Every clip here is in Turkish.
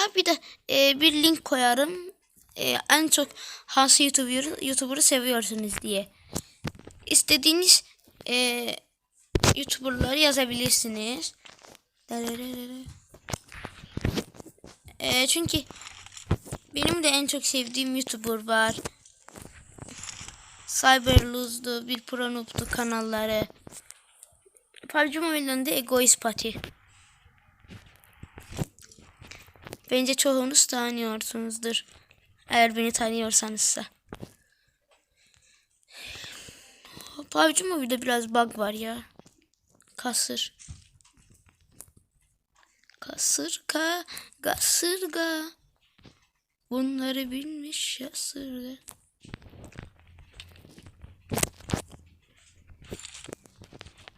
Ha bir de e, bir link koyarım. E, en çok hangi YouTuber, YouTuber'ı seviyorsunuz diye. İstediğiniz e, YouTuber'ları yazabilirsiniz. E, çünkü benim de en çok sevdiğim YouTuber var. Cyberluz'du, bir Pronup'tu kanalları. PUBG Mobile'ın da Egoist Party. Bence çoğunuz tanıyorsunuzdur. Eğer beni tanıyorsanızsa. PUBG Mobile'de biraz bug var ya. Kasır. Kasırga, kasırga. Bunları bilmiş yasırga.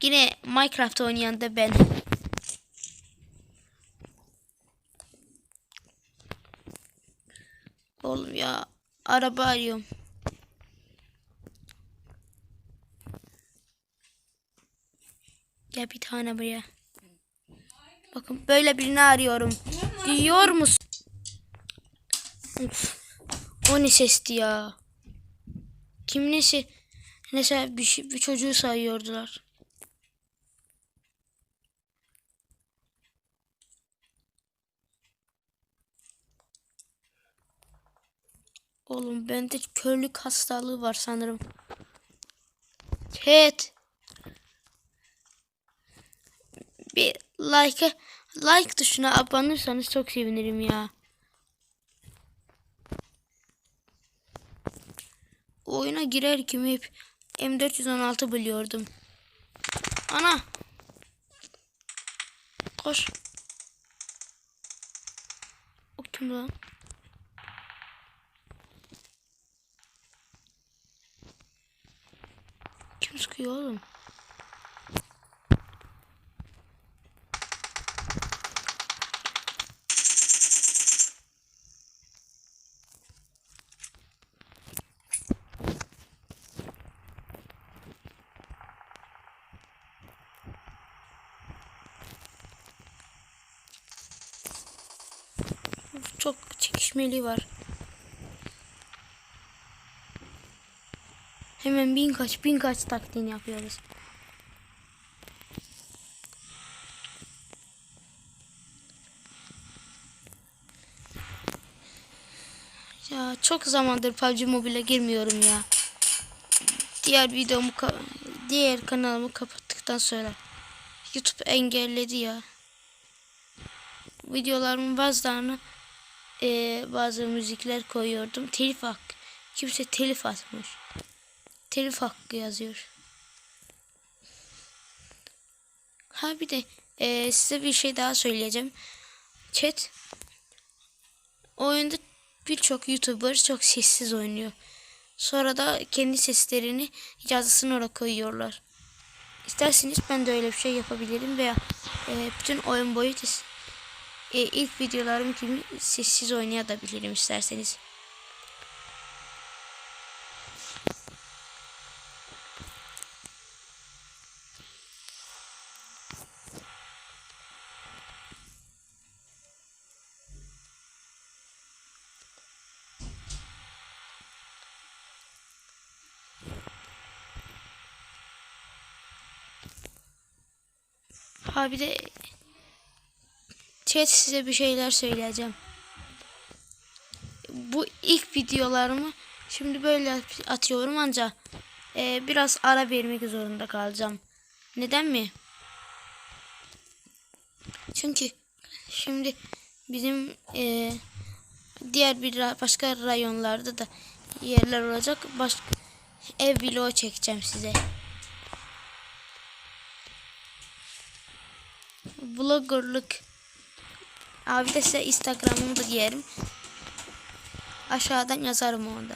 Yine Minecraft oynayan da ben. Oğlum ya araba arıyorum. Gel bir tane buraya. Bakın böyle birini arıyorum. Duyuyor musun? Of. O ne sesti ya? Kim nesi? Mesela bir, şey- bir çocuğu sayıyordular. Oğlum bende körlük hastalığı var sanırım. Evet. Bir like like tuşuna abanırsanız çok sevinirim ya. Oyuna girerken hep M416 biliyordum. Ana. Koş. O lan? Kim sıkıyor oğlum? Çok çekişmeli var. Hemen bin kaç bin kaç taktiğini yapıyoruz. Ya çok zamandır PUBG Mobile'e girmiyorum ya. Diğer videomu diğer kanalımı kapattıktan sonra YouTube engelledi ya. Videolarımın bazılarını eee, bazı müzikler koyuyordum. Telif hakkı. Kimse telif atmış. Telif hakkı yazıyor. Ha bir de eee, size bir şey daha söyleyeceğim. Chat oyunda birçok YouTuber çok sessiz oynuyor. Sonra da kendi seslerini yazısını oraya koyuyorlar. İsterseniz ben de öyle bir şey yapabilirim veya eee, bütün oyun boyu e, ilk videolarım gibi sessiz oynayabilirim isterseniz. Ha bir de chat size bir şeyler söyleyeceğim. Bu ilk videolarımı şimdi böyle atıyorum ancak e, biraz ara vermek zorunda kalacağım. Neden mi? Çünkü şimdi bizim e, diğer bir başka rayonlarda da yerler olacak. Başka ev vlogu çekeceğim size. Vloggerlık Abi de size Instagram'ımı da diyelim. Aşağıdan yazarım orada.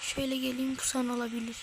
Şöyle geleyim bu san olabilir.